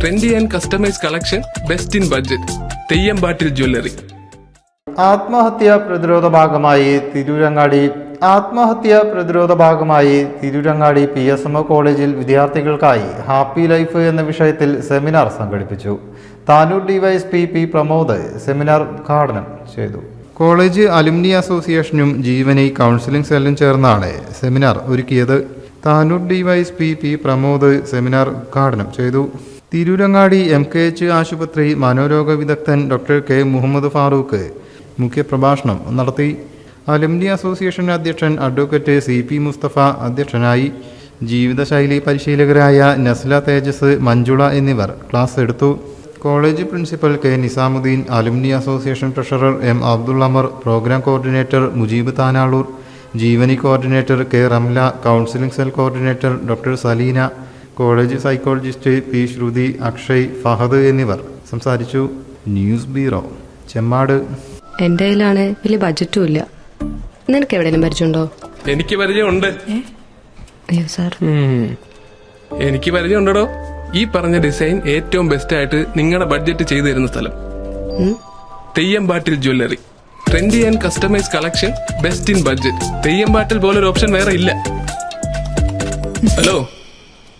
Trendy and customise collection best in budget Theyyampattil jewellery ആത്മഹത്യാ പ്രതിരോധ ഭാഗമായി തിരൂരങ്ങാടി ആത്മഹത്യാ പ്രതിരോധ ഭാഗമായി Tirurangadi P S M O കോളേജിൽ വിദ്യാർത്ഥികൾക്കായി ഹാപ്പി ലൈഫ് എന്ന വിഷയത്തിൽ സെമിനാർ സംഘടിപ്പിച്ചു. Tanur DySP P Pramod seminar ഉദ്ഘാടനം ചെയ്തു. കോളേജ് അലുമിനി അസോസിയേഷനും ജീവനി കൗൺസിലിംഗ് സെല്ലും ചേർന്നാണ് സെമിനാർ ഒരുക്കിയത്. Tanur DySP P Pramod seminar ഉദ്ഘാടനം ചെയ്തു. തിരൂരങ്ങാടി എം കെ എച്ച് ആശുപത്രി മനോരോഗ വിദഗ്ധൻ ഡോക്ടർ കെ മുഹമ്മദ് ഫാറൂഖ് മുഖ്യപ്രഭാഷണം നടത്തി. അലുമിനി അസോസിയേഷൻ അധ്യക്ഷൻ അഡ്വക്കേറ്റ് സി പി മുസ്തഫ അധ്യക്ഷനായി ജീവിതശൈലി പരിശീലകരായ നസ്ല തേജസ് മഞ്ജുള എന്നിവർ ക്ലാസ് എടുത്തു. College principal K Nizamuddin alumni association treasurer M Abdul Amar programme coordinator Mujeeb Tanalur Jeevani coordinator K Ramla counselling cell coordinator doctor Saleena college psychologist P Shruthi Akshay Fahad എന്നിവർ സംസാരിച്ചു. News bureau Chemmad. എന്റെ കയ്യിലാണ് വലിയ ബജറ്റും ഇല്ല. നിനക്ക് എവിടെയെങ്കിലും പരിചയമുണ്ടോ? എനിക്ക് പരിചയമുണ്ട്. അയ്യോ സാർ. എനിക്ക് പരിചയമുണ്ടോ ഈ പറഞ്ഞ ഡിസൈൻ ഏറ്റവും ബെസ്റ്റ് ആയിട്ട് നിങ്ങളുടെ ബഡ്ജറ്റ് ചെയ്തു തരുന്ന സ്ഥലം. Theyyampattil jewellery trendy and customise collection best in budget Theyyampattil പോലൊരു ഓപ്ഷൻ വേറെ ഇല്ല. ഹലോ